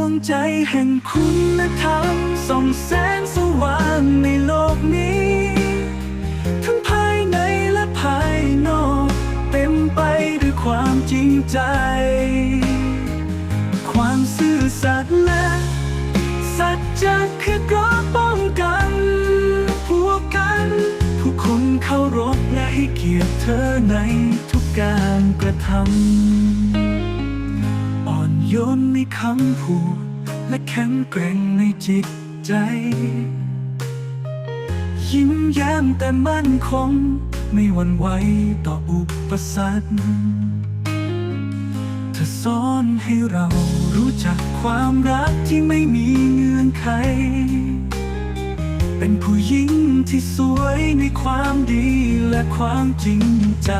วงใจแห่งคุณธรรมส่องแสงสว่างในโลกนี้ ทั้งภายในและภายนอก เต็มไปด้วยความจริงใจ ความซื่อสัตย์และสัจจะคือเกราะป้องกันพวกกัน ผู้คนเคารพและให้เกียรติเธอในทุกการกระทำ โยนในคำพูดและแข็งแกร่งในจิตใจ ยิ้มแย้มแต่มั่นคง ไม่หวั่นไหวต่ออุปสรรคเธอสอนให้เรารู้จักความรักที่ไม่มีเงื่อนไข เป็นผู้หญิงที่สวยในความดีและความจริงใจ